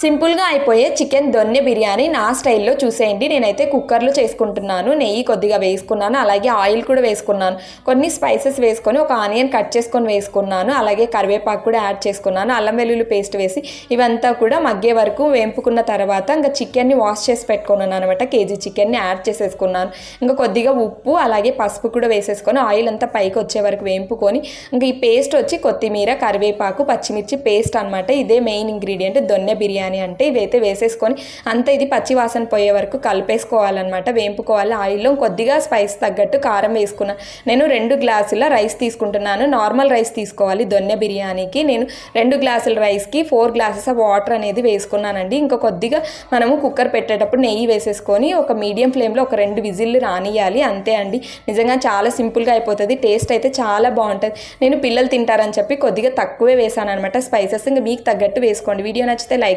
సింపుల్గా అయిపోయే చికెన్ దొన్నె బిర్యానీ నా స్టైల్లో చూసేయండి. నేనైతే కుక్కర్లో చేసుకుంటున్నాను. నెయ్యి కొద్దిగా వేసుకున్నాను. అలాగే ఆయిల్ కూడా వేసుకున్నాను. కొన్ని స్పైసెస్ వేసుకొని ఒక ఆనియన్ కట్ చేసుకొని వేసుకున్నాను. అలాగే కరివేపాకు కూడా యాడ్ చేసుకున్నాను. అల్లం వెల్లుల్లి పేస్ట్ వేసి ఇవంతా కూడా మగ్గే వరకు వేంపుకున్న తర్వాత ఇంకా చికెన్ని వాష్ చేసి పెట్టుకున్నాను అనమాట కేజీ చికెన్ని యాడ్ చేసేసుకున్నాను. ఇంకా కొద్దిగా ఉప్పు అలాగే పసుపు కూడా వేసేసుకొని ఆయిల్ అంతా పైకి వచ్చే వరకు వేంపుకొని ఇంకా ఈ పేస్ట్ వచ్చి కొత్తిమీర కరివేపాకు పచ్చిమిర్చి పేస్ట్ అనమాట ఇదే మెయిన్ ఇంగ్రీడియంట్ దొన్నె బిర్యానీ. అంటే ఇవైతే వేసేసుకొని అంత ఇది పచ్చి వాసన పోయే వరకు కలిపేసుకోవాలన్నమాట వేంపుకోవాలి. ఆయిల్లో కొద్దిగా స్పైస్ తగ్గట్టు కారం వేసుకున్నాను నేను రెండు గ్లాసుల రైస్ తీసుకుంటున్నాను. నార్మల్ రైస్ తీసుకోవాలి దొన్నె బిర్యానీకి. నేను రెండు గ్లాసుల రైస్కి ఫోర్ గ్లాసెస్ ఆఫ్ వాటర్ అనేది వేసుకున్నానండి. ఇంకా కొద్దిగా మనము కుక్కర్ పెట్టేటప్పుడు నెయ్యి వేసేసుకొని ఒక మీడియం ఫ్లేమ్లో ఒక రెండు విజిల్లు రానియాలి అంతే అండి. నిజంగా చాలా సింపుల్గా అయిపోతుంది. టేస్ట్ అయితే చాలా బాగుంటుంది. నేను పిల్లలు తింటారని చెప్పి కొద్దిగా తక్కువే వేసాను అనమాట స్పైసెస్ ఇంకా మీకు తగ్గట్టు వేసుకోండి. వీడియో నచ్చితే లైక్